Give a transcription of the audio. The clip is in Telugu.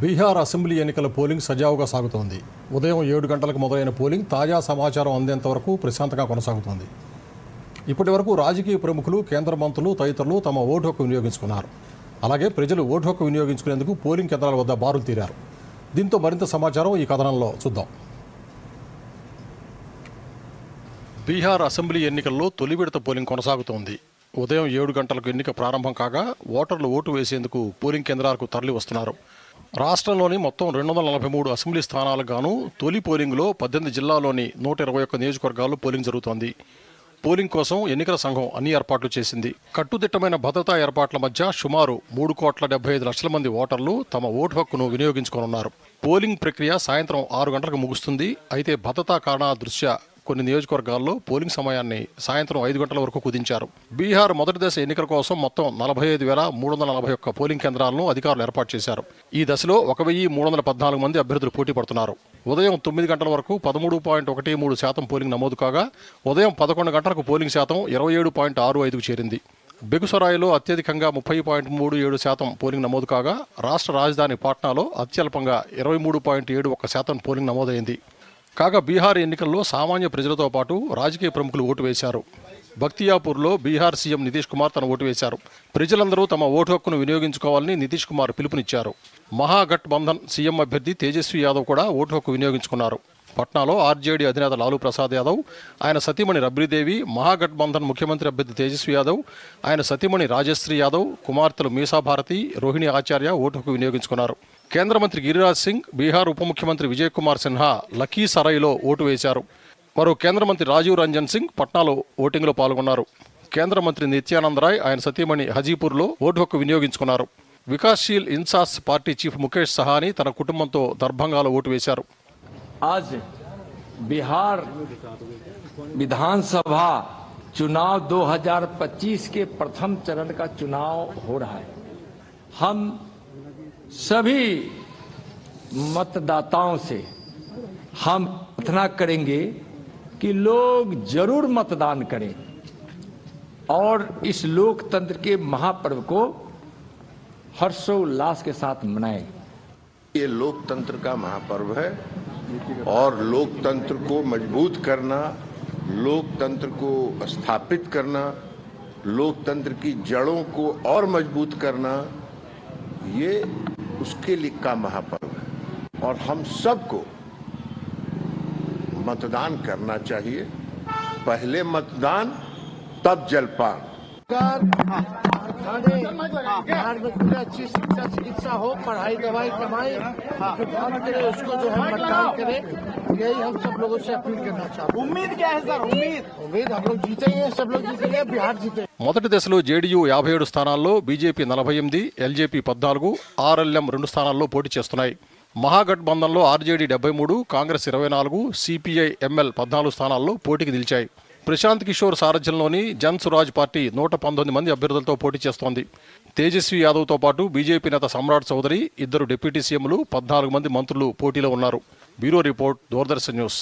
బీహార్ అసెంబ్లీ ఎన్నికల పోలింగ్ సజావుగా సాగుతోంది. ఉదయం ఏడు గంటలకు మొదలైన పోలింగ్ తాజా సమాచారం అందేంత వరకు ప్రశాంతంగా కొనసాగుతోంది. ఇప్పటి వరకు రాజకీయ ప్రముఖులు కేంద్ర మంత్రులు తదితరులు తమ ఓటు హక్కు వినియోగించుకున్నారు. అలాగే ప్రజలు ఓటు హక్కు వినియోగించుకునేందుకు పోలింగ్ కేంద్రాల వద్ద బారులు తీరారు. దీంతో మరింత సమాచారం ఈ కథనంలో చూద్దాం. బీహార్ అసెంబ్లీ ఎన్నికల్లో తొలి విడత పోలింగ్ కొనసాగుతోంది. ఉదయం ఏడు గంటలకు ఎన్నిక ప్రారంభం కాగా ఓటర్లు ఓటు వేసేందుకు పోలింగ్ కేంద్రాలకు తరలి వస్తున్నారు రాష్ట్రంలోని మొత్తం రెండు వందల నలభై మూడు అసెంబ్లీ స్థానాలకు గాను తొలి పోలింగ్లో పద్దెనిమిది జిల్లాల్లోని నూట ఇరవై ఒక్క నియోజకవర్గాల్లో పోలింగ్ జరుగుతోంది. పోలింగ్ కోసం ఎన్నికల సంఘం అన్ని ఏర్పాట్లు చేసింది. కట్టుదిట్టమైన భద్రతా ఏర్పాట్ల మధ్య సుమారు మూడు కోట్ల డెబ్బై ఐదు లక్షల మంది ఓటర్లు తమ ఓటు హక్కును వినియోగించుకోనున్నారు. పోలింగ్ ప్రక్రియ సాయంత్రం ఆరు గంటలకు ముగుస్తుంది. అయితే భద్రతా కారణాల దృష్ట్యా కొన్ని నియోజకవర్గాల్లో పోలింగ్ సమయాన్ని సాయంత్రం ఐదు గంటల వరకు కుదించారు. బీహార్ మొదటి దశ ఎన్నికల కోసం మొత్తం నలభై ఐదు వేల మూడు వందల నలభై ఒక్క పోలింగ్ కేంద్రాలను అధికారులు ఏర్పాటు చేశారు. ఈ దశలో ఒక వెయ్యి మూడు వందల పద్నాలుగు మంది అభ్యర్థులు పోటీ పడుతున్నారు. ఉదయం తొమ్మిది గంటల వరకు పదమూడు పాయింట్ ఒకటి మూడు శాతం పోలింగ్ నమోదు కాగా ఉదయం పదకొండు గంటలకు పోలింగ్ శాతం ఇరవై ఏడు పాయింట్ ఆరు ఐదుకు చేరింది. బెగుసరాయిలో అత్యధికంగా ముప్పై పాయింట్ మూడు ఏడు శాతం పోలింగ్ నమోదు కాగా రాష్ట్ర రాజధాని పాట్నాలో అత్యల్పంగా ఇరవై మూడు పాయింట్ ఏడు ఒక శాతం పోలింగ్ నమోదైంది. కాగా బీహార్ ఎన్నికల్లో సామాన్య ప్రజలతో పాటు రాజకీయ ప్రముఖులు ఓటు వేశారు. బక్తియాపూర్లో బీహార్ సీఎం నితీష్ కుమార్ తన ఓటు వేశారు. ప్రజలందరూ తమ ఓటు హక్కును వినియోగించుకోవాలని నితీష్ కుమార్ పిలుపునిచ్చారు. మహాగఠ్ బంధన్ సీఎం అభ్యర్థి తేజస్వి యాదవ్ కూడా ఓటు హక్కు వినియోగించుకున్నారు. పట్నాలో ఆర్జేడీ అధినేత లాలూ ప్రసాద్ యాదవ్ ఆయన సతీమణి రబ్రీదేవి మహాగఠబంధన్ ముఖ్యమంత్రి అభ్యర్థి తేజస్వి యాదవ్ ఆయన సతీమణి రాజశ్రీ యాదవ్ కుమార్తెలు మీసాభారతి రోహిణి ఆచార్య ఓటు హక్కు వినియోగించుకున్నారు. కేంద్ర మంత్రి గిరిరాజ్ సింగ్ బీహార్ ఉప ముఖ్యమంత్రి విజయ్ కుమార్ సిన్హా లఖీసరాయ్లో ఓటు వేశారు. మరో కేంద్ర మంత్రి రాజీవ్ రంజన్ సింగ్ పట్నాలో ఓటింగ్లో పాల్గొన్నారు. కేంద్ర మంత్రి నిత్యానంద్ రాయ్ ఆయన సతీమణి హజీపూర్లో ఓటు హక్కు వినియోగించుకున్నారు. వికాస్శీల్ ఇన్సాస్ పార్టీ చీఫ్ ముఖేష్ సహాని తన కుటుంబంతో దర్భంగాలో ఓటు వేశారు. आज बिहार विधानसभा चुनाव 2025 के प्रथम चरण का चुनाव हो रहा है। हम सभी मतदाताओं से हम प्रार्थना करेंगे कि लोग ज़रूर मतदान करें और इस लोकतंत्र के महापर्व को हर्षोल्लास के साथ मनाएँ। ये लोकतंत्र का महापर्व है। और लोकतंत्र को मज़बूत करना, लोकतंत्र को स्थापित करना, लोकतंत्र की जड़ों को और मज़बूत करना, ये उसके लिए का महापर्व है। और हम सबको मतदान करना चाहिए। पहले मतदान, तब जलपान। बिहार में पूरी अच्छी शिक्षा चिकित्सा हो पढ़ाई दवाई कमाई काम करे उसको जो है मतदान करे यही हम सब लोगों से अपील करना चाहते हैं उम्मीद क्या है सर उम्मीद उम्मीद हम लोग जीतेंगे सब लोग जीतेंगे बिहार जीते మొదటి దశలో జేడీయూ యాభై ఏడు స్థానాల్లో బీజేపీ నలభై ఎనిమిది ఎల్జేపీ పద్నాలుగు ఆర్ఎల్ఎం రెండు స్థానాల్లో పోటీ చేస్తున్నాయి మహాగఠబంధన్లో ఆర్జేడీ డెబ్బై మూడు కాంగ్రెస్ ఇరవై నాలుగు సిపిఐ ఎంఎల్ పద్నాలుగు స్థానాల్లో పోటీకి నిలిచాయి ప్రశాంత్ కిషోర్ సారథ్యంలోని జన్ సురాజ్ పార్టీ నూట పంతొమ్మిది మంది అభ్యర్థులతో పోటీ చేస్తోంది. తేజస్వి యాదవ్తో పాటు బీజేపీ నేత సమ్రాట్ చౌదరి ఇద్దరు డిప్యూటీ సీఎంలు పద్నాలుగు మంది మంత్రులు పోటీలో ఉన్నారు. Bureau report Doordarshan news.